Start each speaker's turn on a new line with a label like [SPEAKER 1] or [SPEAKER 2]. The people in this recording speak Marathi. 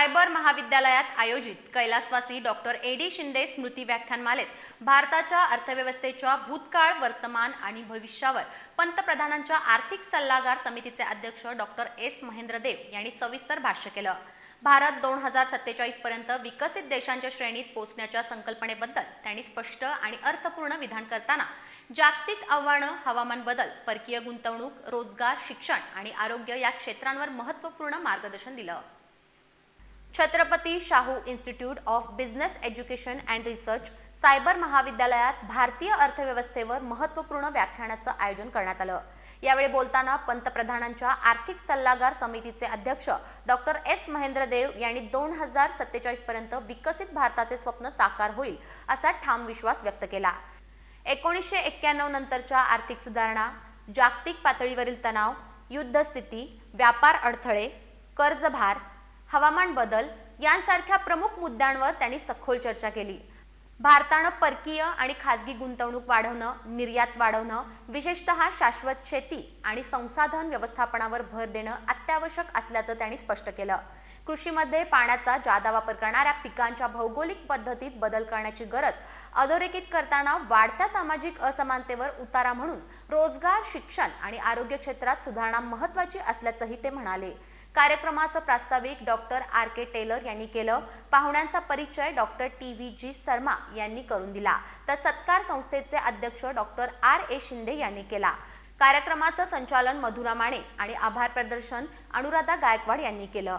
[SPEAKER 1] सायबर महाविद्यालयात आयोजित कैलासवासी डॉक्टर ए डी शिंदे स्मृती व्याख्यानमालेत. भारताच्या अर्थव्यवस्थेच्या भूतकाळ वर्तमान आणि भविष्यावर पंतप्रधानांच्या आर्थिक सल्लागार समितीचे अध्यक्ष डॉक्टर एस महेंद्र देव यांनी सविस्तर भाष्य केलं. भारत दोन हजार सत्तेचाळीस पर्यंत विकसित देशांच्या श्रेणीत पोहोचण्याच्या संकल्पनेबद्दल त्यांनी स्पष्ट आणि अर्थपूर्ण विधान करताना जागतिक आव्हानं हवामान बदल परकीय गुंतवणूक रोजगार शिक्षण आणि आरोग्य या क्षेत्रांवर महत्त्वपूर्ण मार्गदर्शन दिलं. Chhatrapati Shahu institute of business education and research cyber महाविद्यालयात भारतीय अर्थव्यवस्थेवर महत्त्वपूर्ण व्याख्यानाचं आयोजन करण्यात आलं. यावेळी बोलताना पंतप्रधानांच्या आर्थिक सल्लागार समितीचे अध्यक्ष डॉक्टर एस. महेंद्र देव यांनी दोन हजार सत्तेचाळीस पर्यंत विकसित भारताचे स्वप्न साकार होईल असा ठाम विश्वास व्यक्त केला. एकोणीसशे एक्क्याण्णव नंतरच्या आर्थिक सुधारणा जागतिक पातळीवरील तणाव युद्धस्थिती व्यापार अडथळे कर्जभार हवामान बदल यांसारख्या प्रमुख मुद्द्यांवर त्यांनी सखोल चर्चा केली. भारतानं परकीय आणि खाजगी गुंतवणूक वाढवणं निर्यात वाढवणं विशेषतः शाश्वत शेती आणि संसाधन व्यवस्थापनावर भर देणं अत्यावश्यक असल्याचं त्यांनी स्पष्ट केलं. कृषीमध्ये पाण्याचा जादा वापर करणाऱ्या पिकांच्या भौगोलिक पद्धतीत बदल करण्याची गरज अधोरेखित करताना वाढत्या सामाजिक असमानतेवर उतारा म्हणून रोजगार शिक्षण आणि आरोग्य क्षेत्रात सुधारणा महत्वाची असल्याचंही ते म्हणाले. कार्यक्रमाचं प्रास्ताविक डॉक्टर आर के टेलर यांनी केलं. पाहुण्यांचा परिचय doctor T V G Sharma यांनी करून दिला. तर सत्कार संस्थेचे अध्यक्ष डॉक्टर आर ए शिंदे यांनी केला. कार्यक्रमाचं संचालन मधुरा माने आणि आभार प्रदर्शन अनुराधा गायकवाड यांनी केलं.